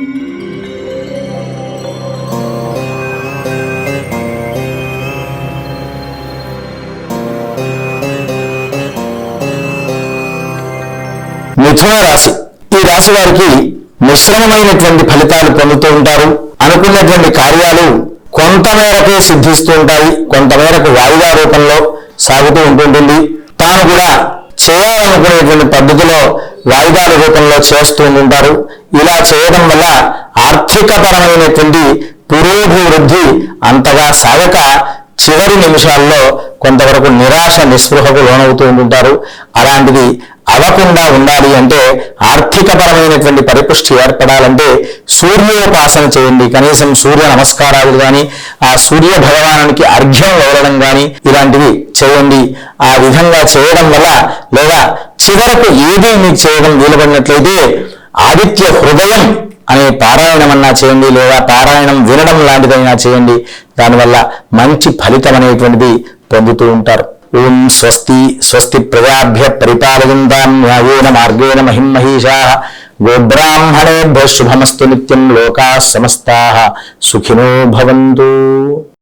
మిథున రాశి. ఈ రాశి వారికి మిశ్రమమైనటువంటి ఫలితాలు పొందుతూ ఉంటారు. అనుకున్నటువంటి కార్యాలు కొంతమేరకే సిద్ధిస్తూ ఉంటాయి. కొంతమేరకు వాయిదా రూపంలో సాగుతూ ఉంటుంటుంది తాను కూడా చేయాలనుకునేటువంటి పద్ధతిలో వాయిదాల రూపంలో చేస్తూ ఉంటారు ఇలా చేయడం వల్ల ఆర్థికపరమైనటువంటి పురోభివృద్ధి అంతగా సాగక చివరి నిమిషాల్లో కొంతవరకు నిరాశ నిస్పృహకు లోనవుతూ ఉంటుంటారు. అలాంటిది అవకుండా ఉండాలి అంటే ఆర్థికపరమైనటువంటి పరిపుష్టి ఏర్పడాలంటే సూర్యోపాసన చేయండి. కనీసం సూర్య నమస్కారాలు కానీ ఆ సూర్య భగవానానికి అర్ఘ్యం వేయడం కానీ ఇలాంటివి చేయండి. ఆ విధంగా చేయడం వల్ల లేదా చివరకు ఏది మీకు చేయడం వీలుపడినట్లయితే ఆదిత్య హృదయం అనే పారాయణం అన్నా చేయండి లేదా పారాయణం వినడం లాంటిదైనా చేయండి. దానివల్ల మంచి ఫలితం అనేటువంటిది పొందుతూ ఉంటారు. ఓం స్వస్తి స్వస్తి ప్రజాభ్య పరిపాలయంతాం న్యాయేన మార్గేణ మహిమహీషా. గోబ్రాహ్మణేభ్య శుభమస్తు నిత్యం లోకా సమస్తా. సుఖినో భవంతు.